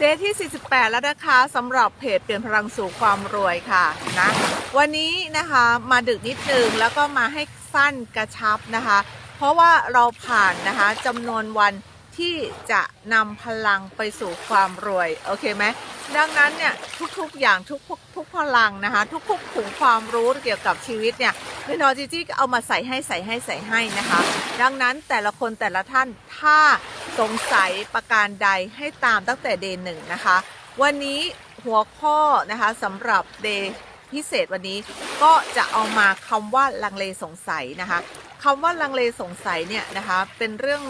เดย์ที่ 48 แล้วนะคะสำหรับเพจเปลี่ยนพลังสู่ความรวยค่ะนะวันนี้นะคะมาดึกนิดนึงแล้วก็มาให้สั้นกระชับนะคะ เพราะว่าเราผ่านนะคะจำนวนวันที่จะนำพลังไปสู่ความรวยโอเคไหมดังนั้นเนี่ยทุกๆอย่างทุกๆทุกพลังนะคะ ทุกๆถุงความรู้เกี่ยวกับชีวิตเนี่ย พี่นอจีจี้เอามาใส่ให้ใส่ให้ใส่ให้นะคะ ดังนั้นแต่ละคนแต่ละท่านถ้าสงสัยประการใดให้ตามตั้งแต่เดย์หนึ่งนะคะ วันนี้หัวข้อนะคะสำหรับเดย์พิเศษวันนี้ก็จะเอามาคำว่าลังเลสงสัยนะคะคำว่าลังเลสงสัยเนี่ยนะคะเป็นเรื่อง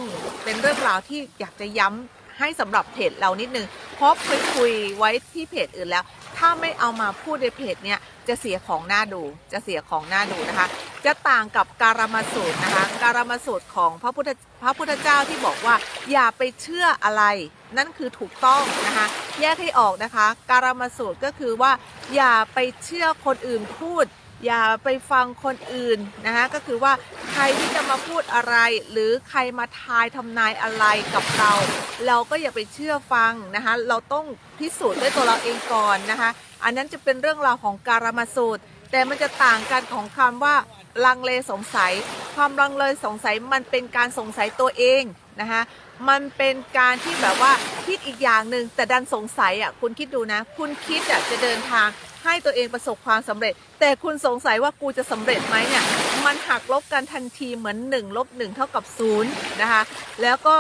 เป็นเรื่องราวที่อยากจะย้ำให้สำหรับเพจเรานิดนึงเพราะเคยคุยไว้ที่เพจอื่นแล้ว ถ้าไม่เอามาพูดในเพจเนี่ยจะเสียของหน้าดู จะเสียของหน้าดูนะคะ จะต่างกับการมาสูตรนะคะ การมาสูตรของพระพุทธพระพุทธเจ้าที่บอกว่าอย่าไปเชื่ออะไร นั่นคือถูกต้องนะคะ แยกให้ออกนะคะ การมาสูตรก็คือว่าอย่าไปเชื่อคนอื่นพูด อย่าไปฟังคนอื่นนะคะก็คือว่าใครที่จะมาพูดอะไร หรือใครมาทายทำนายอะไรกับเรา เราก็อย่าไปเชื่อฟังนะคะเราต้องพิสูจน์ด้วยตัวเราเองก่อนนะคะอันนั้นจะเป็นเรื่องราวของการมาสูตร แต่มันจะต่างกันของคำว่าลังเลสงสัย ความลังเลสงสัยมันเป็นการสงสัยตัวเองนะคะมันเป็นการที่แบบว่าคิดอีกอย่างหนึ่งแต่ดันสงสัยอะคุณคิดดูนะ คุณคิดอะจะเดินทาง ให้ตัวเองประสบความสำเร็จ แต่คุณสงสัยว่ากูจะสำเร็จไหมเนี่ยมันหักลบกันทันทีเหมือน1ลบ1เท่ากับ0นะคะแล้วก็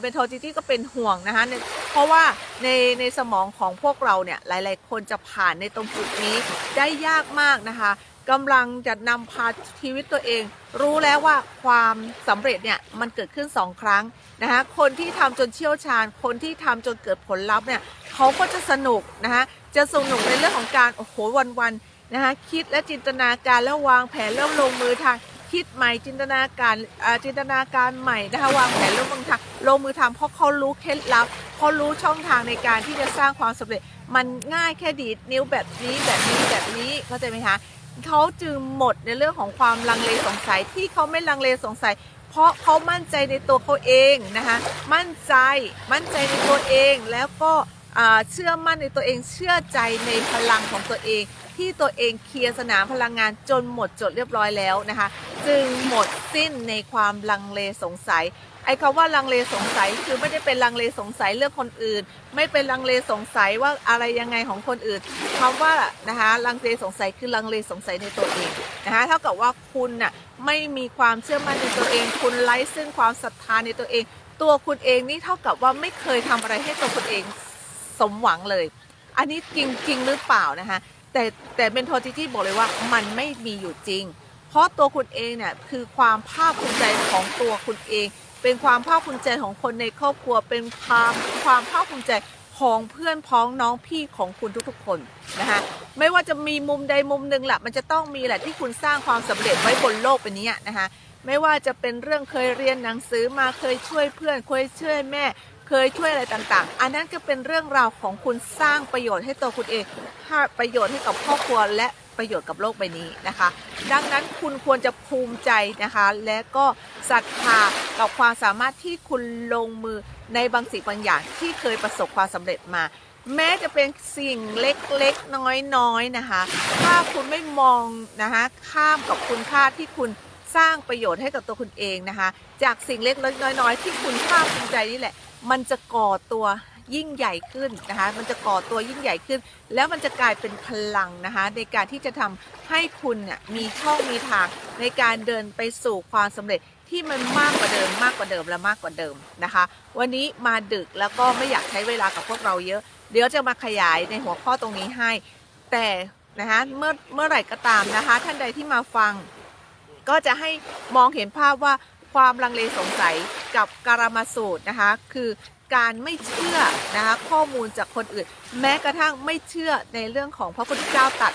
เบนโทจิตี้ก็เป็นห่วงนะคะเพราะว่าในในสมองของพวกเราเนี่ยหลาย ๆ คนจะผ่านในตรงจุดนี้ได้ยากมากนะคะกำลังจะนำพาชีวิตตัวเอง รู้แล้วว่าความสำเร็จเนี่ยมันเกิดขึ้น2ครั้งนะคะคนที่ทำจนเชี่ยวชาญ คนที่ทำจนเกิดผลลัพธ์เนี่ยเขาก็จะสนุกนะคะ จะสนุกในเรื่องของการโอ้โหวันๆนะคะคิดและจินตนาการแล้ววางแผนแล้วลงมือทางคิดใหม่จินตนาการจินตนาการใหม่นะคะวางแผนลงมือทำลงมือทำเพราะเขารู้เคล็ดลับเขารู้ช่องทางในการที่จะสร้างความสำเร็จ มันง่ายแค่ดีดนิ้วแบบนี้แบบนี้แบบนี้เข้าใจไหมคะเขาจึงหมดในเรื่องของความลังเลสงสัยที่เขาไม่ลังเลสงสัย เพราะเขามั่นใจในตัวเขาเองนะคะมั่นใจมั่นใจในตัวเองแล้วก็ เชื่อมั่นในตัวเองเชื่อใจในพลังของตัวเอง ที่ตัวเองเคลียร์สนามพลังงานจนหมดจดเรียบร้อยแล้วนะคะ จึงหมดสิ้นในความลังเลสงสัยไอ้คำว่าลังเลสงสัยคือไม่ได้เป็นลังเลสงสัยเรื่องคนอื่น ไม่เป็นลังเลสงสัยว่าอะไรยังไงของคนอื่นคำว่านะคะลังเลสงสัยคือลังเลสงสัยในตัวเองนะคะเท่ากับว่าคุณน่ะไม่มีความเชื่อมั่นในตัวเอง คุณไร้ซึ่งความศรัทธาในตัวเอง ตัวคุณเองนี่เท่ากับว่าไม่เคยทำอะไรให้ตัวคุณเอง สมหวังเลย อันนี้จริงจริงหรือเปล่านะคะแต่แต่เป็นโทจิจี้บอกเลยว่ามันไม่มีอยู่จริง เพราะตัวคุณเองเนี่ยคือความภาคภูมิใจของตัวคุณเอง เป็นความภาคภูมิใจของคนในครอบครัว เป็นความความภาคภูมิใจของเพื่อนพ้องน้องพี่ของคุณทุกๆ คนนะคะไม่ว่าจะมีมุมใดมุมหนึ่งแหละมันจะต้องมีแหละที่คุณสร้างความสำเร็จไว้บนโลกใบนี้นะคะไม่ว่าจะเป็นเรื่องเคยเรียนหนังสือมาเคยช่วยเพื่อนเคยช่วยแม่ เคยช่วยอะไรต่างๆ อันนั้นก็เป็นเรื่องราวของคุณสร้างประโยชน์ให้ตัวคุณเองประโยชน์ให้กับครอบครัวและประโยชน์กับโลกใบนี้นะคะ ดังนั้นคุณควรจะภูมิใจนะคะ และก็ศรัทธากับความสามารถที่คุณลงมือในบางสิ่งบางอย่างที่เคยประสบความสำเร็จมา แม้จะเป็นสิ่งเล็กๆน้อยๆนะคะ ถ้าคุณไม่มองนะคะข้ามกับคุณค่าที่คุณ สร้างประโยชน์ให้กับตัวคุณเองนะคะ จากสิ่งเล็กๆน้อย ๆ ที่คุณภาคภูมิใจนี่แหละ มันจะก่อตัวยิ่งใหญ่ขึ้นนะคะ มันจะก่อตัวยิ่งใหญ่ขึ้น แล้วมันจะกลายเป็นพลังนะคะ ในการที่จะทำให้คุณเนี่ยมีช่องมีทางในการเดินไปสู่ความสำเร็จที่มันมากกว่าเดิมมากกว่าเดิมและมากกว่าเดิมนะคะ วันนี้มาดึกแล้วก็ไม่อยากใช้เวลากับพวกเราเยอะ เดี๋ยวจะมาขยายในหัวข้อตรงนี้ให้ แต่นะคะเมื่อเมื่อไหร่ก็ตามนะคะ ท่านใดที่มาฟัง ก็จะให้มองเห็นภาพว่าความลังเลสงสัยกับการามาสูตรนะคะ คือการไม่เชื่อนะคะข้อมูลจากคนอื่น แม้กระทั่งไม่เชื่อในเรื่องของพระพุทธเจ้าตรัส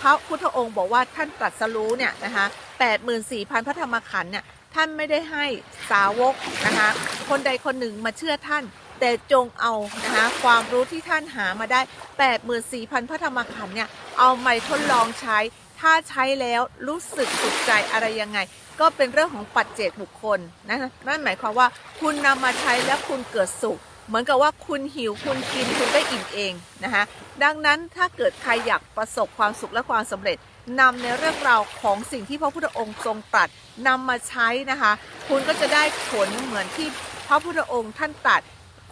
พระพุทธองค์บอกว่าท่านตรัสรู้เนี่ยนะคะแปดหมื่นสี่พันพระธรรมขันธ์เนี่ยท่านไม่ได้ให้สาวกนะคะคนใดคนหนึ่งมาเชื่อท่าน แต่จงเอานะคะความรู้ที่ท่านหามาได้ 84,000 พระธรรมขันธ์เนี่ยเอาไปทดลองใช้ ถ้าใช้แล้วรู้สึกสุขใจอะไรยังไง ก็เป็นเรื่องของปัจเจกบุคคลนะนั่นหมายความว่าคุณนำมาใช้แล้วคุณเกิดสุข เหมือนกับว่าคุณหิวคุณกินคุณได้อิ่มเองนะคะดังนั้นถ้าเกิดใครอยากประสบความสุขและความสำเร็จนำในเรื่องราวของสิ่งที่พระพุทธองค์ทรงตรัสนำมาใช้นะคะ คุณก็จะได้ผลเหมือนที่พระพุทธองค์ท่านตรัส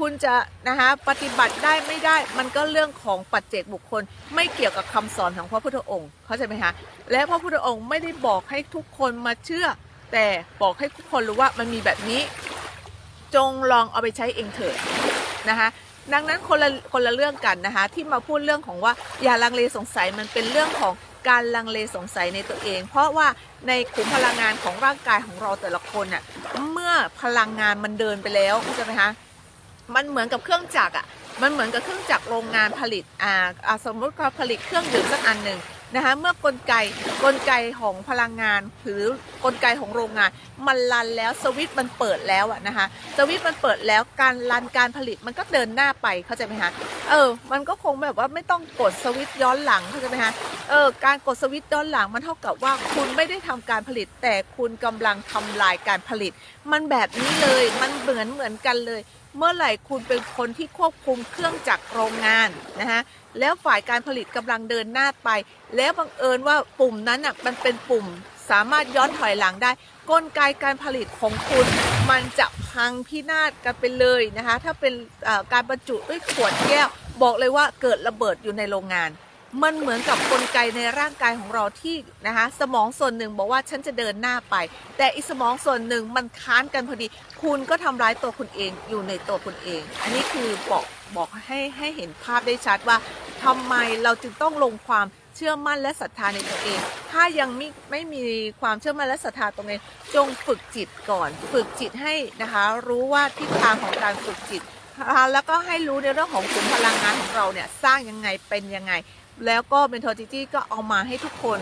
คุณจะนะคะปฏิบัติได้ไม่ได้มันก็เรื่องของปัจเจกบุคคล ไม่เกี่ยวกับคำสอนของพระพุทธองค์เข้าใจไหมคะและพระพุทธองค์ไม่ได้บอกให้ทุกคนมาเชื่อ แต่บอกให้ทุกคนรู้ว่ามันมีแบบนี้ จงลองเอาไปใช้เองเถิดนะคะดังนั้นคนละคนละเรื่องกันนะคะที่มาพูดเรื่องของว่าอย่าลังเลสงสัยมันเป็นเรื่องของการลังเลสงสัยในตัวเอง เพราะว่าในขุมพลังงานของร่างกายของเราแต่ละคนน่ะเมื่อพลังงานมันเดินไปแล้วเข้าใจไหมคะ มันเหมือนกับเครื่องจักรอะมันเหมือนกับเครื่องจักรโรงงานผลิตอ่าสมมติเขาผลิตเครื่องดื่มสักอันหนึ่งนะคะเมื่อกลไกกลไกของพลังงานหรือกลไกของโรงงาน มันรันแล้วสวิตช์มันเปิดแล้วอะนะคะสวิตช์มันเปิดแล้วการรันการผลิตมันก็เดินหน้าไปเข้าใจไหมคะเออ มันก็คงแบบว่าไม่ต้องกดสวิตช์ย้อนหลังเข้าใจไหมคะเออการกดสวิตช์ย้อนหลังมันเท่ากับว่าคุณไม่ได้ทำการผลิต แต่คุณกำลังทำลายการผลิต มันแบบนี้เลยมันเหมือนเหมือนกันเลย เมื่อไหร่คุณเป็นคนที่ควบคุมเครื่องจักรโรงงานนะคะแล้วฝ่ายการผลิตกำลังเดินหน้าไป แล้วบังเอิญว่าปุ่มนั้นอะมันเป็นปุ่มสามารถย้อนถอยหลังได้ กลไกการผลิตของคุณ มันจะพังพินาศกันไปเลยนะคะ ถ้าเป็นการบรรจุด้วยขวดแก้ว บอกเลยว่าเกิดระเบิดอยู่ในโรงงาน มันเหมือนกับกลไกในร่างกายของเราที่นะคะสมองส่วนหนึ่งบอกว่าฉันจะเดินหน้าไป แต่อีกสมองส่วนหนึ่งมันค้านกันพอดี คุณก็ทำร้ายตัวคุณเองอยู่ในตัวคุณเอง อันนี้คือบอกบอกให้ให้เห็นภาพได้ชัดว่าทำไมเราจึงต้องลงความเชื่อมั่นและศรัทธาในตัวเอง ถ้ายังไม่ไม่มีความเชื่อมั่นและศรัทธาตรงนี้ จงฝึกจิตก่อน ฝึกจิตให้นะคะ รู้ว่าทิศทางของการฝึกจิต แล้วก็ให้รู้ในเรื่องของขุมพลังงานของเราเนี่ยสร้างยังไงเป็นยังไง แล้วก็เมนทอร์จิจี้ก็เอามาให้ทุกคน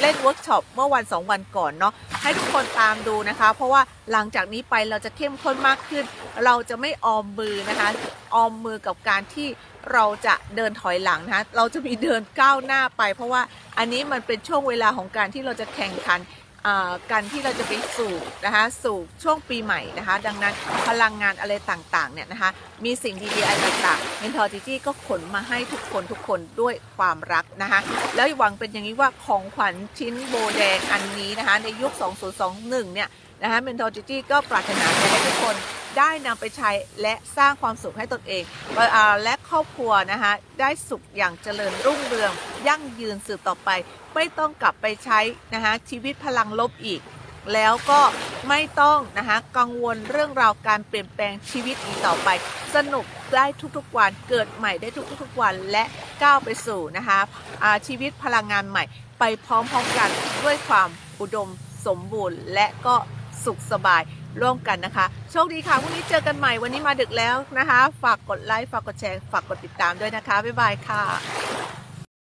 เล่นเวิร์กช็อปเมื่อวัน 2 วันก่อนเนาะให้ทุกคนตามดูนะคะ เพราะว่าหลังจากนี้ไปเราจะเข้มข้นมากขึ้น เราจะไม่ออมมือนะคะ ออมมือกับการที่เราจะเดินถอยหลังนะคะเราจะมีเดินก้าวหน้าไป เพราะว่าอันนี้มันเป็นช่วงเวลาของการที่เราจะแข่งขัน การที่เราจะไปสู่นะคะสู่ช่วงปีใหม่นะคะ ดังนั้นพลังงานอะไรต่างๆเนี่ยนะคะ มีสิ่งดีๆอะไรต่างๆเมนทอร์จีจี้ก็ขนมาให้ทุกคนทุกคนด้วยความรักนะคะ แล้วหวังเป็นอย่างนี้ว่าของขวัญชิ้นโบแดงอันนี้นะคะ ในยุค 2021 เนี่ยนะคะเมนทอร์จีจี้ก็ปรารถนาจะให้ทุกคน ได้นำไปใช้และสร้างความสุขให้ตนเอง และครอบครัวนะคะได้สุขอย่างเจริญรุ่งเรือง ยั่งยืนสืบต่อไป ไม่ต้องกลับไปใช้นะคะชีวิตพลังลบอีก แล้วก็ไม่ต้องนะคะกังวลเรื่องราวการเปลี่ยนแปลงชีวิตอีกต่อไป สนุกได้ทุกๆวันเกิดใหม่ได้ทุกๆวันและก้าวไปสู่นะคะชีวิตพลังงานใหม่ ไปพร้อมๆกันด้วยความอุดมสมบูรณ์และก็สุขสบาย ร่วมกันนะคะ โชคดีค่ะพรุ่งนี้เจอกันใหม่วันนี้มาดึกแล้วนะคะ ฝากกดไลค์ฝากกดแชร์ฝากกดติดตามด้วยนะคะบ๊ายบายค่ะ